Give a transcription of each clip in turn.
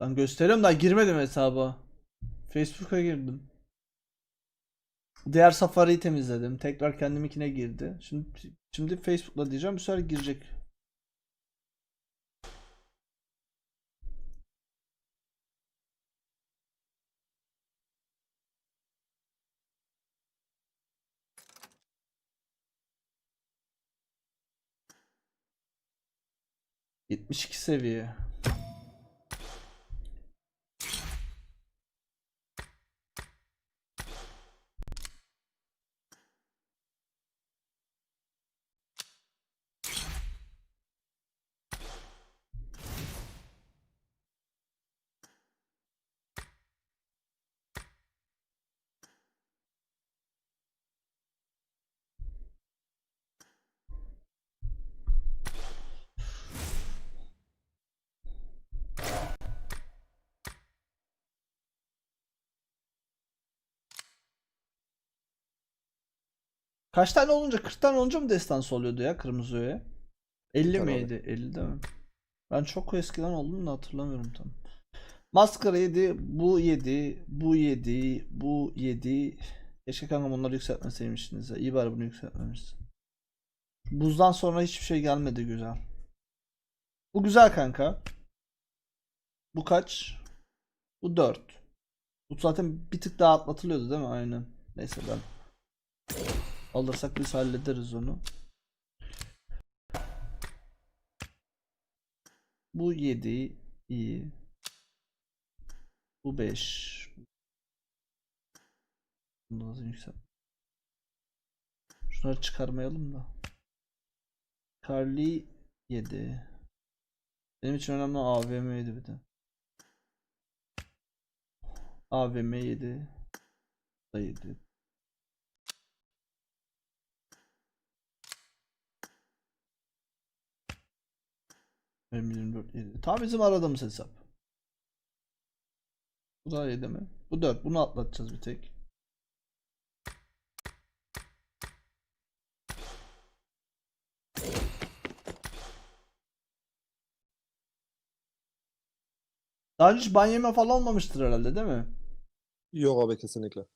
Ben gösteriyorum da girmedim hesaba. Facebook'a girdim. Diğer Safari'yi temizledim. Tekrar kendiminkine girdi. Şimdi şimdi Facebook'la diyeceğim. Bu sefer girecek. Yetmiş iki seviye. Kaç tane olunca 40 tane olunca mı destansı oluyordu ya kırmızı öğe? 50 Tabii. miydi? 50 değil mi? Ben çok eskiden oldum da hatırlamıyorum tam. Maskara 7, bu 7, bu 7, bu 7. Keşke kanka bunları yükseltmeseymişsiniz ya. İyi bari bunu yükseltmemişsin. Buzdan sonra hiçbir şey gelmedi güzel. Bu güzel kanka. Bu kaç? Bu 4. Bu zaten bir tık daha atlatılıyordu değil mi? Aynen. Neyse ben alırsak biz hallederiz onu. Bu 7 iyi. Bu 5. Bunu nasıl yüksel? Şunları çıkarmayalım da. Carly 7. Benim için önemli AVM'ydi bir de. AVM 7. Da 7. M24 7. Tam bizim aradığımız hesap. Bu da 7 mi? Bu 4. Bunu atlatacağız bir tek. Daha önce hiç ban yeme falan olmamıştır herhalde değil mi? Yok abi kesinlikle.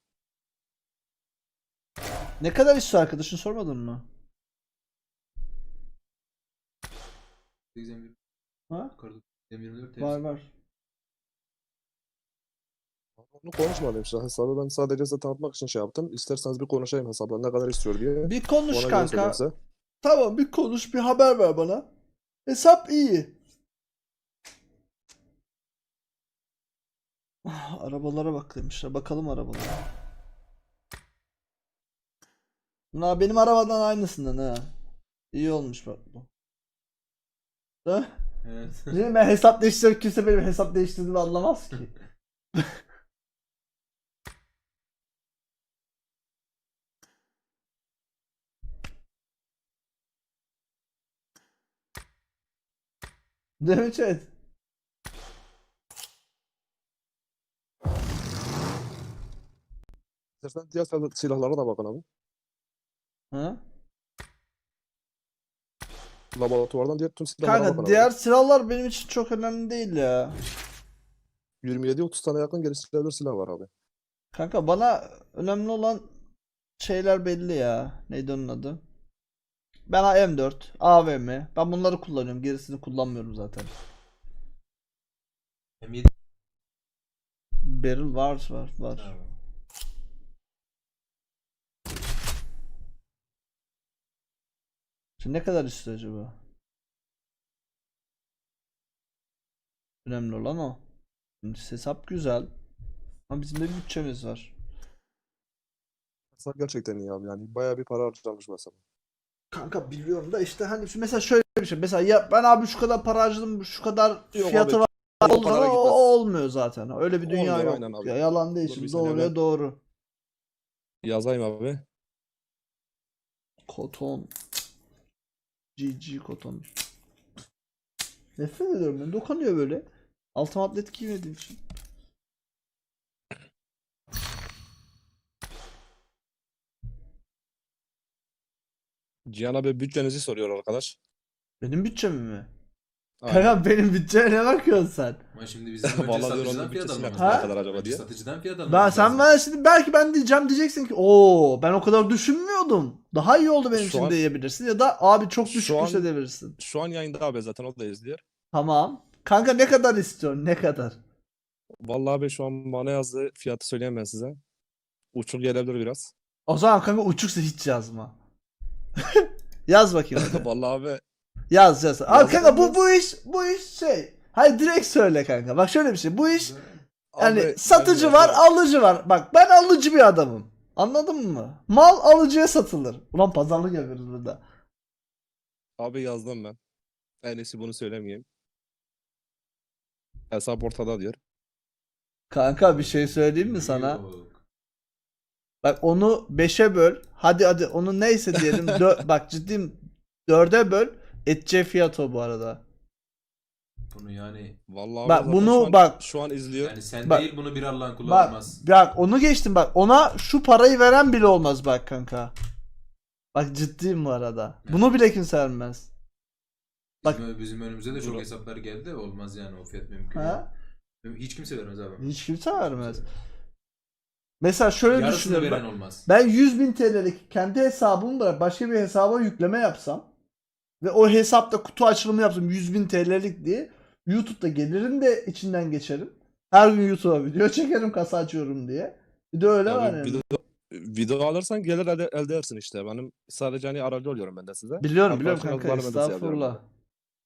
Ne kadar istiyor arkadaşın sormadın mı? 8 Ha? Yukarıda M24 Var var. Onu konuşmadım işte hesabı ben sadece size tanıtmak için şey yaptım. İsterseniz bir konuşayım hesapla ne kadar istiyor diye. Bir konuş Ona kanka. Tamam bir konuş bir haber ver bana. Hesap iyi. Ah, Arabalara bak demişler. Bakalım arabalara. Bunlar benim arabadan aynısından ha. İyi olmuş bak bu. Ha? Evet. Ben hesap değiştiriyorum. Kimse benim hesap değiştirdiğimi anlamaz ki. Değil mi chat? İsterseniz diğer sil- silahlara da bakın abi. Ha? Laboratuvardan diğer tüm silahlara bakın Kanka abi. diğer silahlar benim için çok önemli değil ya. 27-30 tane yakın geliştirilebilir silah var abi. Kanka bana önemli olan şeyler belli ya. Neydi onun adı? Ben M4, AVM. Ben bunları kullanıyorum. Gerisini kullanmıyorum zaten. M7 Barrel var var var. Tamam. Şimdi ne kadar istiyor acaba? Önemli olan o. Şimdi hesap güzel. Ama bizim de bir bütçemiz var. Hesap gerçekten iyi abi yani bayağı bir para harcanmış mesela. Kanka biliyorum da işte hani mesela şöyle bir şey. Mesela ya ben abi şu kadar para harcadım, şu kadar Yok fiyatı abi, var. o ama o, olmuyor zaten. Öyle bir dünya Olmuyor, yok. Ya yalan değil şimdi doğruya ben- doğru. Yazayım abi. Koton. GG koton. Nefret ediyorum ben. Dokunuyor böyle. Altım atlet giymediğim için. Cihan abi bütçenizi soruyor arkadaş. Benim bütçemi mi? Kanka benim bütçeye ne bakıyorsun sen? Ama şimdi bizim önce Vallahi diyorum satıcıdan onun fiyat bütçesi ne lazım. kadar acaba Önce diye. Satıcıdan fiyat almamız Ben lazım. sen bana şimdi belki ben diyeceğim diyeceksin ki o ben o kadar düşünmüyordum. Daha iyi oldu benim Şu için an- diyebilirsin ya da abi çok Şu düşükmüş an- edebilirsin. Şu an yayında abi zaten o da izliyor. Tamam. Kanka ne kadar istiyorsun? Ne kadar? Vallahi abi şu an bana yazdığı fiyatı söyleyeyim ben size. Uçuk gelebilir biraz. O zaman kanka uçuksa hiç yazma. yaz bakayım. hadi. Vallahi abi yaz yaz. Abi kanka bu bu iş bu iş şey. Hayır direkt söyle kanka. Bak şöyle bir şey. Bu iş yani abi, satıcı ben var, alıcı var. Bak ben alıcı bir adamım. Anladın mı? Mal alıcıya satılır. Ulan pazarlık yapıyoruz burada. Abi yazdım ben. En iyisi bunu söylemeyeyim. Hesap ortada diyor. Kanka bir şey söyleyeyim mi sana? Bak onu 5'e böl. Hadi hadi onu neyse diyelim. Dö- bak ciddiyim 4'e böl. Edeceği fiyat o bu arada. Bunu yani Vallahi Bak abi bunu şu an, bak- şu an izliyor. yani sen Bak- değil bunu bir Allah'ın kulu Bak, almaz. bak onu geçtim bak. Ona şu parayı veren bile olmaz bak kanka. Bak ciddiyim bu arada. Bunu bile kimse vermez. bak- Bizim, bizim önümüze de çok Bura- hesaplar geldi. Olmaz yani o fiyat mümkün. Ha? değil. Hiç kimse vermez abi. Hiç kimse vermez. Mesela şöyle Yarısını düşünüyorum. veren Ben, olmaz. ben 100 bin TL'lik kendi hesabımı bırak başka bir hesaba yükleme yapsam ve o hesapta kutu açılımı yapsam 100 bin TL'lik diye YouTube'da gelirim de içinden geçerim. Her gün YouTube'a video çekerim kasa açıyorum diye. Bir de öyle Abi var yani. video, video alırsan gelir elde, elde edersin işte. Benim sadece hani aracı oluyorum ben de size. Biliyorum biliyorum Arkadaşlar kanka estağfurullah. yapıyorum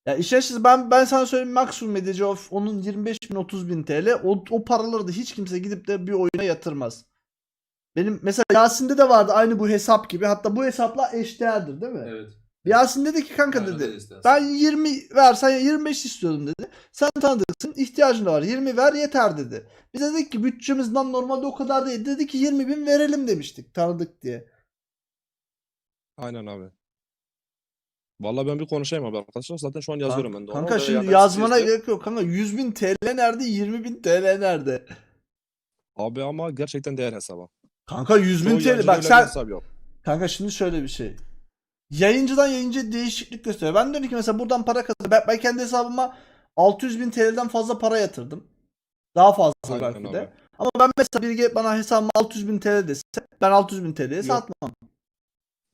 Ya işin açıkçası ben ben sana söyleyeyim maksimum edici of onun 25 bin 30 bin TL o, o paraları da hiç kimse gidip de bir oyuna yatırmaz. Benim mesela Yasin'de de vardı aynı bu hesap gibi hatta bu hesapla eşdeğerdir değil mi? Evet. Yasin dedi ki kanka Arada dedi ben 20 versen 25 istiyordum dedi. Sen tanıdıksın ihtiyacın da var 20 ver yeter dedi. Biz dedik ki bütçemizden normalde o kadar değil dedi ki 20 bin verelim demiştik tanıdık diye. Aynen abi. Vallahi ben bir konuşayım abi arkadaşlar. Zaten şu an yazıyorum ben de onu. Kanka şimdi yani yazmana siz de- gerek yok kanka 100 bin TL nerede 20 bin TL nerede? Abi ama gerçekten değer hesaba. Kanka 100 bin TL bak sen kanka şimdi şöyle bir şey. Yayıncıdan yayıncıya değişiklik gösteriyor. Ben dedim ki mesela buradan para kazan. Ben, ben kendi hesabıma 600 bin TL'den fazla para yatırdım. Daha fazla Aynen belki de. abi. Ama ben mesela gelip bana hesabıma 600 bin TL dese ben 600 bin TL'ye satmam.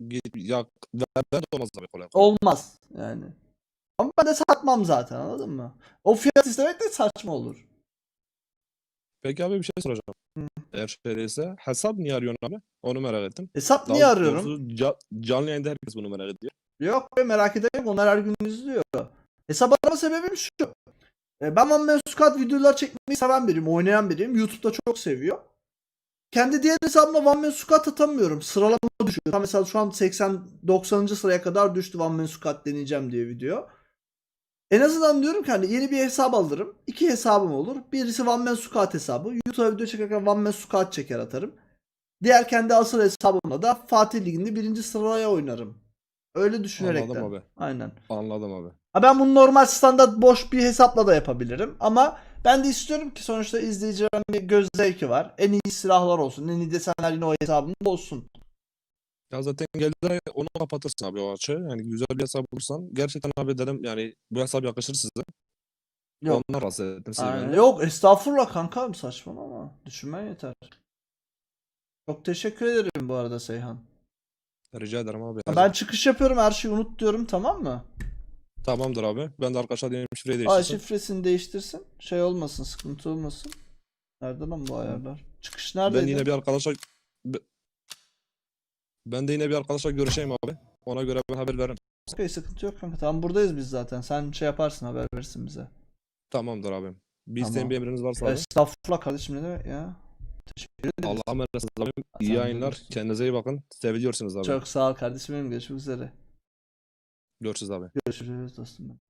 Git, ya ben de olmaz abi kolay kolay. Olmaz yani. Ama ben de satmam zaten anladın mı? O fiyat istemek de saçma olur. Peki abi bir şey soracağım. Hı. Eğer şöyleyse hesap niye arıyorsun abi? Onu merak ettim. Hesap Daha niye arıyorum? doğrusu ca- canlı yayında herkes bunu merak ediyor. Yok be merak eden yok. Onlar her gün izliyor. Hesap arama sebebim şu. E, Ben One Man Squad videolar çekmeyi seven biriyim. Oynayan biriyim. YouTube'da çok seviyor. Kendi diğer hesabımda One Man Squad atamıyorum. Sıralama düşüyor. Tam Mesela şu an 80-90. sıraya kadar düştü One Man Squad deneyeceğim diye video. En azından diyorum ki hani yeni bir hesap alırım. İki hesabım olur. Birisi One Man Squad hesabı. YouTube'a video çekerken One Man Squad çeker atarım. Diğer kendi asıl hesabımla da Fatih Ligi'nde birinci sıraya oynarım. Öyle düşünerekten. Anladım abi. Aynen. Anladım abi. Ha ben bunu normal standart boş bir hesapla da yapabilirim ama ben de istiyorum ki sonuçta izleyicilerin bir göz zevki var. En iyi silahlar olsun, en iyi desenler yine o hesabımda olsun. Ya zaten geldiğinde onu kapatırsın abi o açığı. Yani güzel bir hesap bulursan. Gerçekten abi dedim yani bu hesap yakışır size. Yok. Ondan rahatsız ettim sizi Aynen. ben de. Yok estağfurullah kankam saçmalama. Düşünmen yeter. Çok teşekkür ederim bu arada Seyhan. Rica ederim abi. Ben çıkış yapıyorum her şeyi unut diyorum tamam mı? Tamamdır abi. Ben de arkadaşlar diyelim şifreyi değiştirsin. şifresini değiştirsin. Şey olmasın sıkıntı olmasın. Nerede lan bu ayarlar? Çıkış Ben neredeydi? yine bir arkadaşa ben de yine bir arkadaşla görüşeyim abi. Ona göre bir haber veririm. Okey sıkıntı yok kanka. Tamam buradayız biz zaten. Sen şey yaparsın haber verirsin bize. Tamamdır abim. Bir isteğin Tamam. bir emriniz varsa abi. Estağfurullah kardeşim ne demek ya. Teşekkür ederim. Allah'a emanetsiniz abim. İyi yayınlar. Kendinize iyi bakın. Seviyorsunuz abi. Çok sağ ol kardeşim benim. Görüşmek üzere. Görüşürüz abi. Görüşürüz dostum. benim.